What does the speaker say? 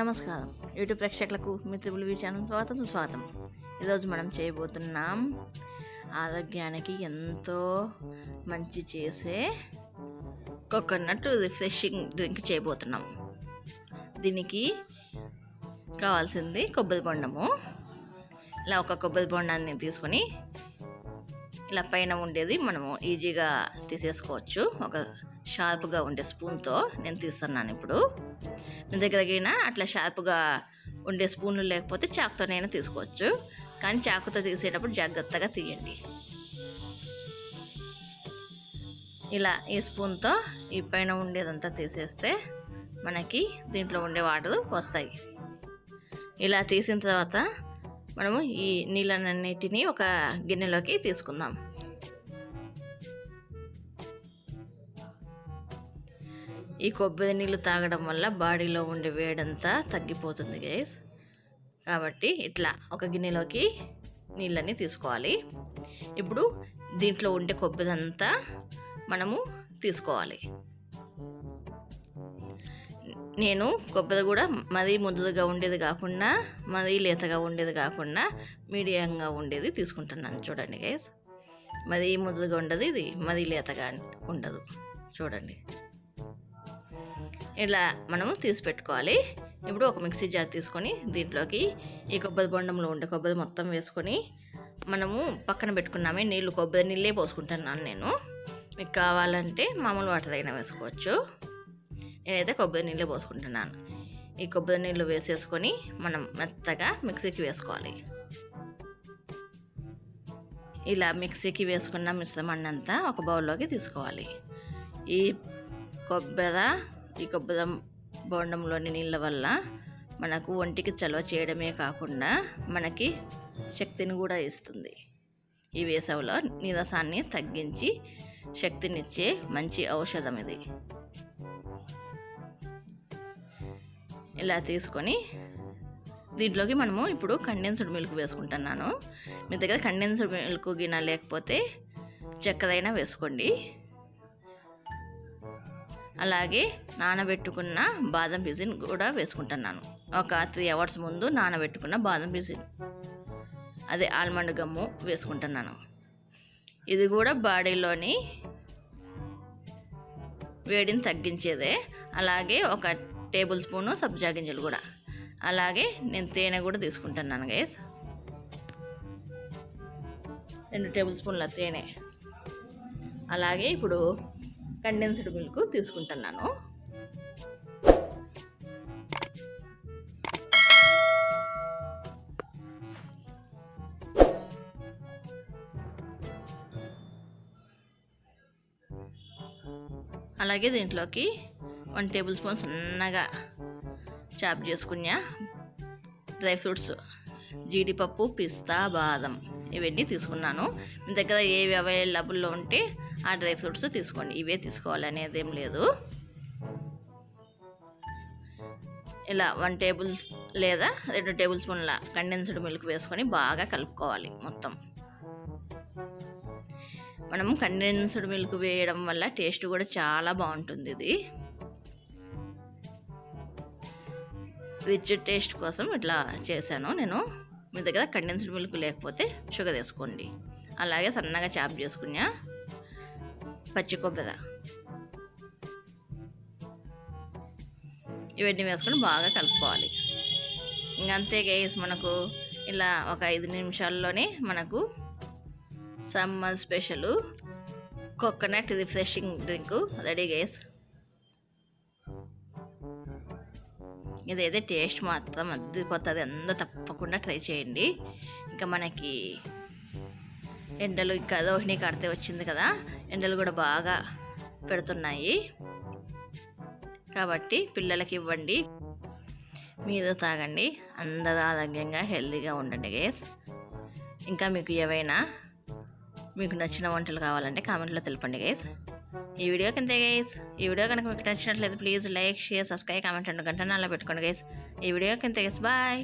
నమస్కారం. యూట్యూబ్ ప్రేక్షకులకు మిత్రులు ఛానల్ స్వాగతం స్వాగతం ఈరోజు మనం చేయబోతున్నాం ఆరోగ్యానికి ఎంతో మంచి చేసే కోకోనట్ రిఫ్రెషింగ్ డ్రింక్ చేయబోతున్నాం. దీనికి కావాల్సింది కొబ్బరి బొండము. ఇలా ఒక కొబ్బరి బొండాన్ని తీసుకొని ఇలా పైన ఉండేది మనము ఈజీగా తీసేసుకోవచ్చు. ఒక షార్ప్గా ఉండే స్పూన్తో నేను తీస్తున్నాను ఇప్పుడు. మీ దగ్గరకైనా అట్లా షార్ప్గా ఉండే స్పూన్లు లేకపోతే చాకుతోనైనా తీసుకోవచ్చు. కానీ చాకుతో తీసేటప్పుడు జాగ్రత్తగా తీయండి. ఇలా ఈ స్పూన్తో ఈ పైన ఉండేదంతా తీసేస్తే మనకి దీంట్లో ఉండే వాటర్ వస్తాయి. ఇలా తీసిన తర్వాత మనము ఈ నీళ్ళనన్నిటినీ ఒక గిన్నెలోకి తీసుకుందాం. ఈ కొబ్బరి నీళ్ళు తాగడం వల్ల బాడీలో ఉండే వేడంతా తగ్గిపోతుంది గైస్ కాబట్టి ఇట్లా ఒక గిన్నెలోకి నీళ్ళని తీసుకోవాలి. ఇప్పుడు దీంట్లో ఉండే కొబ్బరి అంతా మనము తీసుకోవాలి. నేను కొబ్బరి కూడా మరీ ముద్దుగా ఉండేది కాకుండా మరీ లేతగా ఉండేది కాకుండా మీడియంగా ఉండేది తీసుకుంటున్నాను. చూడండి గైస్ మరీ ముద్దుగా ఉండదు ఇది మరీ లేతగా ఉండదు. చూడండి. ఇలా మనము తీసి పెట్టుకోవాలి ఇప్పుడు ఒక మిక్సీ జార్ తీసుకొని దీంట్లోకి ఈ కొబ్బరి బొండంలో ఉండే కొబ్బరి మొత్తం వేసుకొని మనము పక్కన పెట్టుకున్నామే నీళ్ళు కొబ్బరి నీళ్ళే పోసుకుంటున్నాను నేను. మీకు కావాలంటే మామూలు వాటర్ అయినా వేసుకోవచ్చు. నేనైతే కొబ్బరి నీళ్ళే పోసుకుంటున్నాను. ఈ కొబ్బరి నీళ్ళు వేసేసుకొని మనం మెత్తగా మిక్సీకి వేసుకోవాలి. ఇలా మిక్సీకి వేసుకున్న మిశ్రమాన్ని అంతా ఒక బౌల్లోకి తీసుకోవాలి. ఈ కొబ్బరి ఈ కొబ్బరి బోండంలోని నీళ్ళ వల్ల మనకు ఒంటికి చలవ చేయడమే కాకుండా మనకి శక్తిని కూడా ఇస్తుంది. ఈ వేసవిలో నీరసాన్ని తగ్గించి శక్తినిచ్చే మంచి ఔషధం ఇది. ఇలా తీసుకొని దీంట్లోకి మనము ఇప్పుడు కండెన్స్డ్ మిల్క్ వేసుకుంటున్నాను. మీ దగ్గర కండెన్స్డ్ మిల్క్ గిన లేకపోతే చక్కెరైనా వేసుకోండి. అలాగే నానబెట్టుకున్న బాదం పిజిన్ కూడా వేసుకుంటున్నాను. ఒక త్రీ అవర్స్ ముందు నానబెట్టుకున్న బాదం పిజిన్ అదే ఆల్మండ్ గమ్ము వేసుకుంటున్నాను. ఇది కూడా బాడీలోని వేడిని తగ్గించేదే. అలాగే ఒక టేబుల్ స్పూను సబ్జా గింజలు కూడా. అలాగే నేను తేనె కూడా తీసుకుంటున్నాను గైస్ రెండు టేబుల్ స్పూన్ల తేనె. అలాగే ఇప్పుడు కండెన్స్డ్ మిల్క్ తీసుకుంటున్నాను. అలాగే దీంట్లోకి వన్ టేబుల్ స్పూన్ సన్నగా చాప్ చేసుకున్న డ్రై ఫ్రూట్స్ జీడిపప్పు పిస్తా బాదం ఇవన్నీ తీసుకున్నాను. మీ దగ్గర ఏవి అవైలబుల్లో ఉంటే ఆ డ్రై ఫ్రూట్స్ తీసుకోండి. ఇవే తీసుకోవాలి అనేది ఏం లేదు. ఇలా వన్ టేబుల్ లేదా రెండు టేబుల్ స్పూన్ల కండెన్స్డ్ మిల్క్ వేసుకొని బాగా కలుపుకోవాలి మొత్తం. మనం కండెన్స్డ్ మిల్క్ వేయడం వల్ల టేస్ట్ కూడా చాలా బాగుంటుంది ఇది. రిచ్ టేస్ట్ కోసం ఇట్లా చేశాను నేను. మీ దగ్గర కండెన్స్డ్ మిల్క్ లేకపోతే షుగర్ వేసుకోండి. అలాగే సన్నగా చాప్ చేసుకున్నా పచ్చి కొబ్బరి ఇవన్నీ వేసుకొని బాగా కలుపుకోవాలి. ఇంకంతే గైస్ మనకు ఇలా ఒక ఐదు నిమిషాల్లోనే మనకు summer special coconut refreshing drink ready guys. ఇదైతే టేస్ట్ మాత్రం అద్దిపోతుంది. అందరూ తప్పకుండా ట్రై చేయండి. ఇంకా మనకి ఎండలు ఇంకా రోహిణి కడితే వచ్చింది కదా ఎండలు కూడా బాగా పెడుతున్నాయి. కాబట్టి పిల్లలకి ఇవ్వండి. మీరు తాగండి. అందరూ ఆరోగ్యంగా హెల్తీగా ఉండండి గేస్ ఇంకా మీకు ఏవైనా మీకు నచ్చిన వంటలు కావాలంటే కామెంట్లో తెలపండి గైస్ ఈ వీడియో కింద గైస్ ఈ వీడియో కనుక మీకు నచ్చినట్లయితే please like share subscribe comment రెండు గంట అలా పెట్టుకోండి గైస్ ఈ వీడియో కింద గైస్ బాయ్